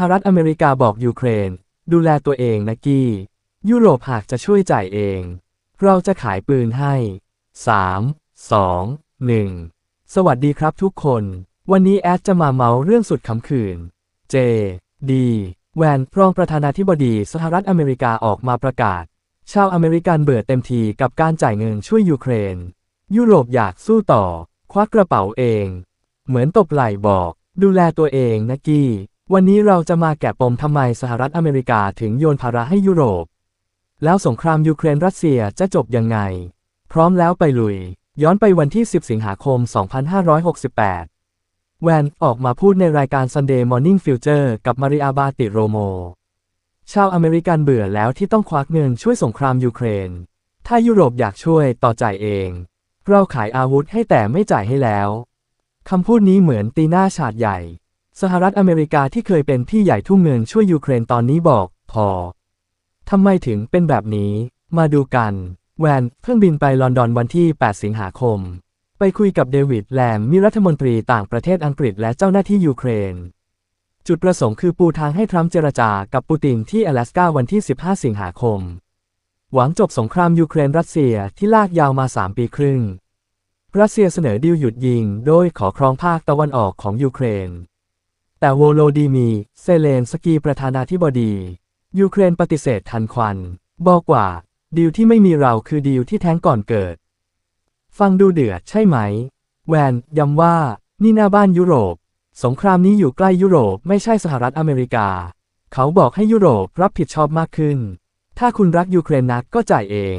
หรัฐอเมริกาบอกยูเครน ดูแลตัวเองนะกี้ ยุโรปหากจะช่วยจ่ายเอง เราจะขายปืนให้ 3 2 1 สวัสดีครับทุกคน วันนี้แอดจะมาเมาเรื่องสุดขำขื่น J D แวนรองประธานาธิบดีสหรัฐอเมริกาออกมาประกาศ ชาวอเมริกันเบื่อเต็มทีกับการจ่ายเงินช่วยยูเครน ยุโรปอยากสู้ต่อ ควักกระเป๋าเอง เหมือนตบไหล่บอก ดูแลตัวเองนะกี้ วันนี้เราจะมาแกะปมทำไมสหรัฐอเมริกาถึงโยนภาระให้ยุโรป แล้วสงครามยูเครนรัสเซียจะจบยังไง พร้อมแล้วไปลุย ย้อนไปวันที่ 10 สิงหาคม 2568 แวนออกมาพูดในรายการ Sunday Morning Future กับมาริอาบาติโรโม ชาวอเมริกันเบื่อแล้วที่ต้องควักเงินช่วยสงครามยูเครน ถ้ายุโรปอยากช่วยต่อจ่ายเอง เราขายอาวุธให้แต่ไม่จ่ายให้แล้วคำพูดนี้เหมือนตีหน้าฉาดใหญ่ สหรัฐอเมริกาที่เคยเป็นพี่ใหญ่ทุ่มเงินช่วยยูเครนตอนนี้บอก พอ ทำไมถึงเป็นแบบนี้ มาดูกัน แวนเพิ่งบินไปลอนดอนวันที่ 8 สิงหาคม ไปคุยกับเดวิดแลมมีรัฐมนตรีต่างประเทศอังกฤษและเจ้าหน้าที่ยูเครน จุดประสงค์คือปูทางให้ทรัมป์เจรจากับปูตินที่อลาสกาวันที่ 15 สิงหาคม หวังจบสงครามยูเครนรัสเซียที่ลากยาวมา 3 ปีครึ่ง รัสเซียเสนอดีลหยุดยิง โดยขอครองภาคตะวันออกของยูเครน แต่โวโลดีมี เซเลนสกีประธานาธิบดี ยูเครนปฏิเสธทันควัน บอกว่า ดีลที่ไม่มีเราคือดีลที่แท้งก่อนเกิด ฟังดูเดือดใช่ไหม แวนย้ำว่านี่หน้าบ้านยุโรป สงครามนี้อยู่ใกล้ยุโรปไม่ใช่สหรัฐอเมริกา เขาบอกให้ยุโรปรับผิดชอบมากขึ้น ถ้าคุณรักยูเครนนักก็จ่ายเอง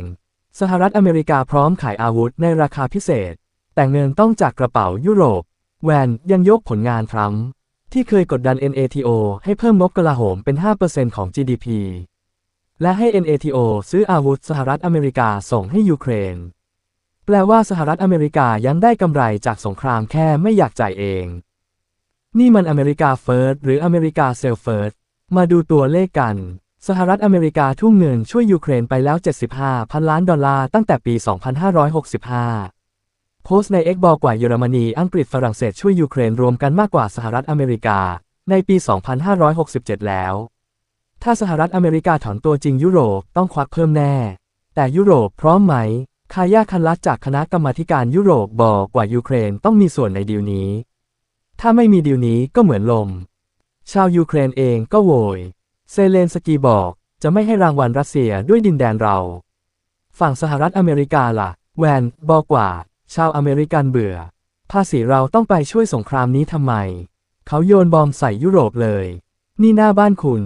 สหรัฐอเมริกาพร้อมขายอาวุธในราคาพิเศษ แต่เงินต้องจากกระเป๋ายุโรป แวนยังยกผลงานทรัมป์ ที่เคยกดดัน NATO ให้เพิ่มงบกลาโหมเป็น 5%ของ GDP และให้ NATO ซื้ออาวุธสหรัฐอเมริกาส่งให้ยูเครน แปลว่าสหรัฐอเมริกายังได้กำไรจากสงครามแค่ไม่อยากจ่ายเอง นี่มันอเมริกาเฟิร์สหรืออเมริกาเซลเฟิร์สมาดูตัวเลขกัน สหรัฐอเมริกาทุ่มเงินช่วยยูเครนไปแล้ว 75 พันล้านดอลลาร์ตั้งแต่ปี 2565 โพสต์ใน X บอกว่าเยอรมนี อังกฤษฝรั่งเศสช่วยยูเครนรวมกันมากกว่าสหรัฐอเมริกา ในปี 2567 แล้ว ถ้าสหรัฐอเมริกาถอนตัวจริงยุโรปต้องควักเพิ่มแน่ แต่ยุโรปพร้อมไหม คายาคันลัดจากคณะกรรมาการยุโรปบอกว่ายูเครนต้องมีส่วนในดีลนี้ ถ้าไม่มีดีลนี้ก็เหมือนลม ชาวยูเครนเองก็โวย เซเลนสกีบอกจะไม่ให้รางวัลรัสเซียด้วยดินแดนเรา ฝั่งสหรัฐอเมริกาล่ะ แวนบอกว่า ชาวอเมริกันเบื่อ ภาษีเราต้องไปช่วยสงครามนี้ทำไม เขาโยนบอมใส่ยุโรปเลย นี่หน้าบ้านคุณ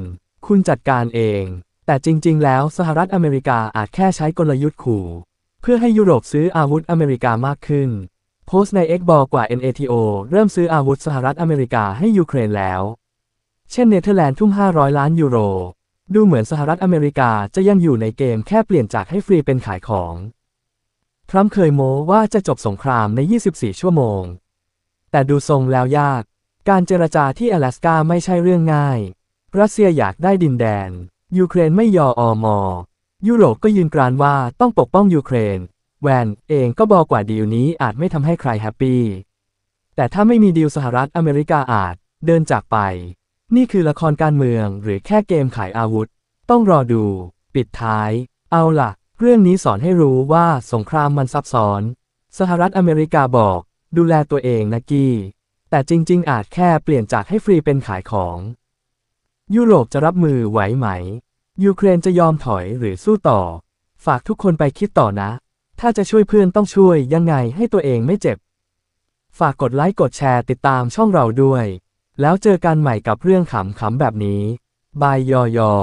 คุณจัดการเอง แต่จริง ๆ แล้วสหรัฐอเมริกาอาจแค่ใช้กลยุทธ์ขู่ เพื่อให้ยุโรปซื้ออาวุธอเมริกามากขึ้น โพสต์ใน X บอกว่า NATO เริ่มซื้ออาวุธสหรัฐอเมริกาให้ยูเครนแล้ว เช่นเนเธอร์แลนด์ทุ่ม 500 ล้านยูโร ดูเหมือนสหรัฐอเมริกาจะยังอยู่ในเกมแค่เปลี่ยนจากให้ฟรีเป็นขายของ ทรัมป์เคยโม้ว่าจะจบสงครามใน 24 ชั่วโมง แต่ดูทรงแล้วยาก การเจรจาที่อลาสกาไม่ใช่เรื่องง่าย รัสเซียอยากได้ดินแดน ยูเครนไม่ยออมอ ยุโรปก็ยืนกรานว่าต้องปกป้องยูเครน แวนเองก็บอกว่าดีลนี้อาจไม่ทำให้ใครแฮปปี้ แต่ถ้าไม่มีดีลสหรัฐอเมริกาอาจเดินจากไป นี่คือละครการเมืองหรือแค่เกมขายอาวุธ ต้องรอดู ปิดท้าย เอาล่ะ เรื่องนี้สอนให้รู้ว่าสงครามมันซับซ้อน สหรัฐอเมริกาบอก ดูแลตัวเองนะกี้ แต่จริง ๆ อาจแค่เปลี่ยนจากให้ฟรีเป็นขายของ ยุโรปจะรับมือไหวไหม ยูเครนจะยอมถอยหรือสู้ต่อ ฝากทุกคนไปคิดต่อนะ ถ้าจะช่วยเพื่อนต้องช่วยยังไงให้ตัวเองไม่เจ็บ ฝากกดไลค์กดแชร์ติดตามช่องเราด้วย แล้วเจอกันใหม่กับเรื่องขำๆแบบนี้ บายยอยอ